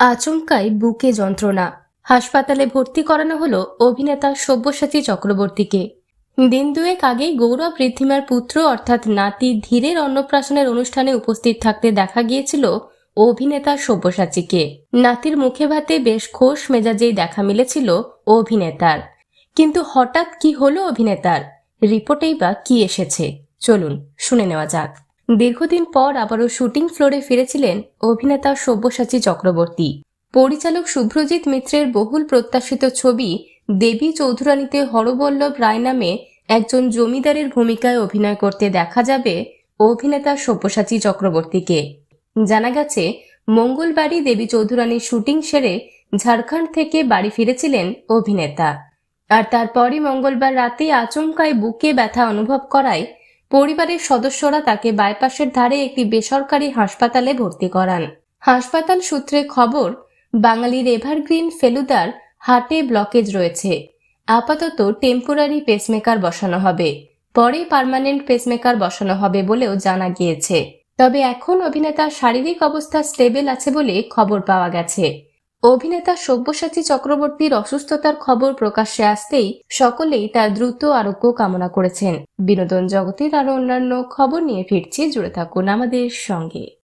আচমকাই বুকে যন্ত্রণা। হাসপাতালে ভর্তি করানো হলো অভিনেতা সব্যসাচী চক্রবর্তীকে। দিন দুয়েক আগেই গৌরব ঋদ্ধিমার পুত্র অর্থাৎ নাতি ধীরের অন্নপ্রাশনের অনুষ্ঠানে উপস্থিত থাকতে দেখা গিয়েছিল অভিনেতা সব্যসাচীকে। নাতির মুখে ভাতে বেশ খোশ মেজাজেই দেখা মিলেছিল অভিনেতার। কিন্তু হঠাৎ কি হলো অভিনেতার? রিপোর্টেই বা কি এসেছে? চলুন শুনে নেওয়া যাক। দীর্ঘদিন পর আবারও শুটিং ফ্লোরে ফিরেছিলেন অভিনেতা সব্যসাচী চক্রবর্তী। পরিচালক শুভ্রজিৎ মিত্রের বহুল প্রত্যাশিত ছবি দেবী চৌধুরানীতে হরবল্লভ রায় নামে একজন জমিদারের ভূমিকায় অভিনয় করতে দেখা যাবে অভিনেতা সব্যসাচী চক্রবর্তীকে। জানা গেছে, মঙ্গলবারই দেবী চৌধুরানীর শুটিং সেরে ঝাড়খণ্ড থেকে বাড়ি ফিরেছিলেন অভিনেতা। আর তারপরই মঙ্গলবার রাতে আচমকায় বুকে ব্যথা অনুভব করায় পরিবারের সদস্যরা তাকে বাইপাসের ধারে একটি বেসরকারি হাসপাতালে ভর্তি করান। হাসপাতাল সূত্রে খবর, বাঙালির এভারগ্রিন ফেলুদার হার্টে ব্লকেজ রয়েছে। আপাতত টেম্পোরারি পেসমেকার বসানো হবে। পরে পার্মানেন্ট পেসমেকার বসানো হবে বলেও জানা গিয়েছে। তবে এখন অভিনেতার শারীরিক অবস্থা স্টেবল আছে বলে খবর পাওয়া গেছে। অভিনেতা সব্যসাচী চক্রবর্তীর অসুস্থতার খবর প্রকাশ্যে আসতেই সকলেই তার দ্রুত আরোগ্য কামনা করেছেন। বিনোদন জগতের আরও অন্যান্য খবর নিয়ে ফিরছি, জুড়ে থাকুন আমাদের সঙ্গে।